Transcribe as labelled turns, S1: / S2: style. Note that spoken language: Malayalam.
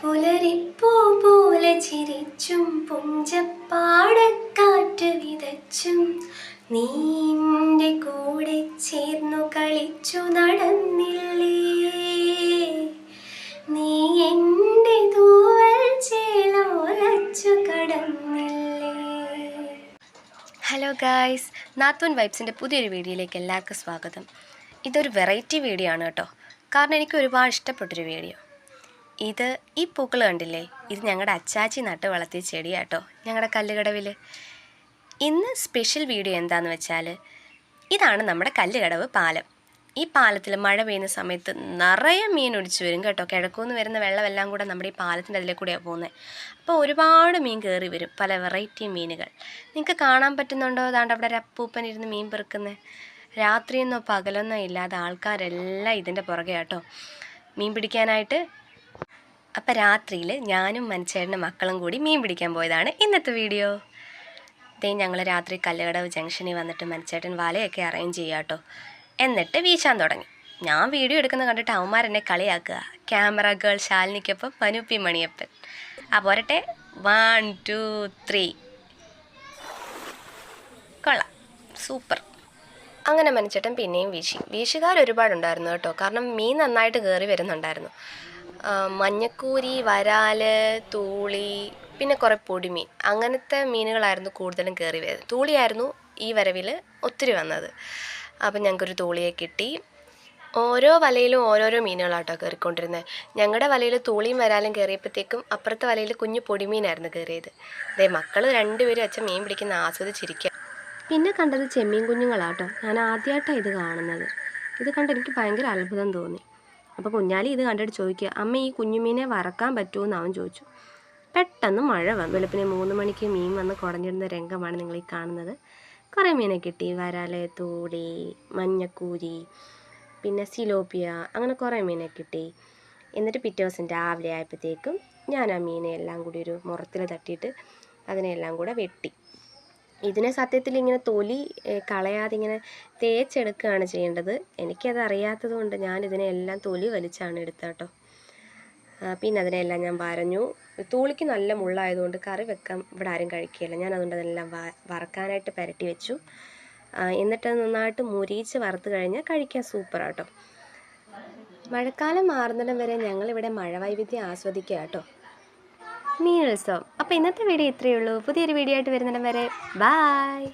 S1: പുലരിപ്പൂ പോലെ ചിരിച്ചും പുഞ്ചപ്പാടക്കാറ്റ് വിതച്ചും നീന്റെ കൂടെ ചേർന്നു കളിച്ചു നടന്നില്ലേ? നീ എന്റെ തൂവൽ ചേലോലച്ചു കടന്നില്ലേ? ഹലോ ഗായ്സ് നാത്തൂൻ വൈബ്സിന്റെ പുതിയൊരു വീഡിയോയിലേക്ക് എല്ലാവർക്കും സ്വാഗതം. ഇതൊരു വെറൈറ്റി വീഡിയോ ആണ് കേട്ടോ. കാരണം എനിക്ക് ഒരുപാട് ഇഷ്ടപ്പെട്ടൊരു വീഡിയോ ഇത് ഈ പൂക്കൾ കണ്ടില്ലേ? ഇത് ഞങ്ങളുടെ അച്ചാച്ചി നട്ട് വളർത്തിയ ചെടിയാട്ടോ ഞങ്ങളുടെ കല്ലുകടവിൽ ഇന്ന് സ്പെഷ്യൽ വീഡിയോ എന്താണെന്ന് വെച്ചാൽ ഇതാണ് നമ്മുടെ കല്ലുകടവ് പാലം. ഈ പാലത്തിൽ മഴ പെയ്യുന്ന സമയത്ത് നിറയെ മീൻ ഒടിച്ചു വരും കേട്ടോ. കിഴക്കുനിന്ന് വരുന്ന വെള്ളമെല്ലാം കൂടെ നമ്മുടെ ഈ പാലത്തിന്റെ അതിലെ കൂടെയാണ് പോകുന്നത് അപ്പോൾ ഒരുപാട് മീൻ കയറി വരും പല വെറൈറ്റി മീനുകൾ. നിങ്ങൾക്ക് കാണാൻ പറ്റുന്നുണ്ടോ? അതാണ്ട് അവിടെ അപ്പൂപ്പൻ ഇരുന്ന് മീൻ പെറുക്കുന്നത് രാത്രിയെന്നോ പകലെന്നോ ഇല്ലാതെ ആൾക്കാരെല്ലാം ഇതിന്റെ പുറകെ കേട്ടോ. മീൻ പിടിക്കാനായിട്ട് അപ്പം രാത്രിയിൽ ഞാനും മനുഷ്യരുടെ മക്കളും കൂടി മീൻ പിടിക്കാൻ പോയതാണ് ഇന്നത്തെ വീഡിയോ. ദേ ഞങ്ങൾ രാത്രി കല്ലുകടവ് ജംഗ്ഷനിൽ വന്നിട്ട് മനുച്ചേട്ടൻ വലയൊക്കെ അറേഞ്ച് ചെയ്യുക കേട്ടോ എന്നിട്ട് വീശാൻ തുടങ്ങി. ഞാൻ വീഡിയോ എടുക്കുന്ന കണ്ടിട്ട് അവന്മാർ എന്നെ കളിയാക്കുക. Camera girl ശാലിനിക്കൊപ്പം മനുപ്പി Maniyappan. ആ പോരട്ടെ. One two three. കൊള്ളാം. സൂപ്പർ. അങ്ങനെ മനുഷ്യട്ടൻ പിന്നെയും വീശി. വീശുകാർ ഒരുപാടുണ്ടായിരുന്നു കേട്ടോ. കാരണം മീൻ നന്നായിട്ട് കയറി വരുന്നുണ്ടായിരുന്നു. മഞ്ഞക്കൂരി വരാൽ തൂളി പിന്നെ കുറേ പൊടിമീൻ. അങ്ങനത്തെ മീനുകളായിരുന്നു കൂടുതലും കയറി വരുന്നത്. തൂളിയായിരുന്നു ഈ വരവിൽ ഒത്തിരി വന്നത്. അപ്പം ഞങ്ങൾക്കൊരു തൂളിയെ കിട്ടി. ഓരോ വലയിലും ഓരോരോ മീനുകളാട്ടോ കയറിക്കൊണ്ടിരുന്നത് ഞങ്ങളുടെ വലയിൽ തൂളിയും വരാലും കയറിയപ്പോഴത്തേക്കും അപ്പുറത്തെ വലയിൽ കുഞ്ഞു പൊടിമീനായിരുന്നു കയറിയത്. അതേ മക്കൾ രണ്ടുപേരും അച്ഛൻ മീൻ പിടിക്കുന്ന ആസ്വദിച്ചിരിക്കുക പിന്നെ കണ്ടത് ചെമ്മീൻ കുഞ്ഞുങ്ങളാട്ടോ. ഞാൻ ആദ്യമായിട്ടാണ് ഇത് കാണുന്നത്. ഇത് കണ്ട് എനിക്ക് ഭയങ്കര അത്ഭുതം തോന്നി. അപ്പോൾ കുഞ്ഞാലി ഇത് കണ്ടിട്ട് ചോദിക്കുക അമ്മ ഈ കുഞ്ഞുമീനെ വറക്കാൻ പറ്റുമോ എന്ന് അവൻ ചോദിച്ചു. പെട്ടെന്ന് മഴ വന്നു. വെളുപ്പിനെ മൂന്ന് മണിക്ക് മീൻ വന്ന് കുറഞ്ഞിരുന്ന രംഗമാണ് നിങ്ങൾ ഈ കാണുന്നത്. കുറേ മീനെ കിട്ടി. വരാൽ തൂടി മഞ്ഞക്കൂരി പിന്നെ സിലോപ്പിയ അങ്ങനെ കുറേ മീനെ കിട്ടി. എന്നിട്ട് പിറ്റേ ദിവസം രാവിലെ ആയപ്പോഴത്തേക്കും ഞാൻ ആ മീനെ എല്ലാം കൂടി ഒരു മുറത്തിൽ തട്ടിയിട്ട് അതിനെല്ലാം കൂടെ വെട്ടി. ഇതിനെ സത്യത്തിൽ ഇങ്ങനെ തൊലി കളയാതെ ഇങ്ങനെ തേച്ചെടുക്കുകയാണ് ചെയ്യേണ്ടത്. എനിക്കത് അറിയാത്തത് കൊണ്ട് ഞാൻ ഇതിനെ എല്ലാം തൊലി വലിച്ചാണ് എടുത്തത് കേട്ടോ പിന്നെ അതിനെല്ലാം ഞാൻ വരഞ്ഞു. തൂളിക്ക് നല്ല മുള്ളായതുകൊണ്ട് കറി വെക്കാൻ ഇവിടെ ആരും കഴിക്കുകയില്ല. ഞാൻ അതുകൊണ്ട് അതെല്ലാം വറക്കാനായിട്ട് പുരട്ടി വെച്ചു. എന്നിട്ട് നന്നായിട്ട് മുരിച്ച് വറുത്ത് കഴിഞ്ഞാൽ കഴിക്കാൻ സൂപ്പറാട്ടോ മഴക്കാലം മാറുന്നിടം വരെ ഞങ്ങളിവിടെ മഴ വൈവിധ്യം ആസ്വദിക്കുക കേട്ടോ മീനുത്സവം അപ്പോൾ ഇന്നത്തെ വീഡിയോ ഇത്രയേ ഉള്ളൂ. പുതിയൊരു വീഡിയോ ആയിട്ട് വരുന്നിടം വരെ. ബായ്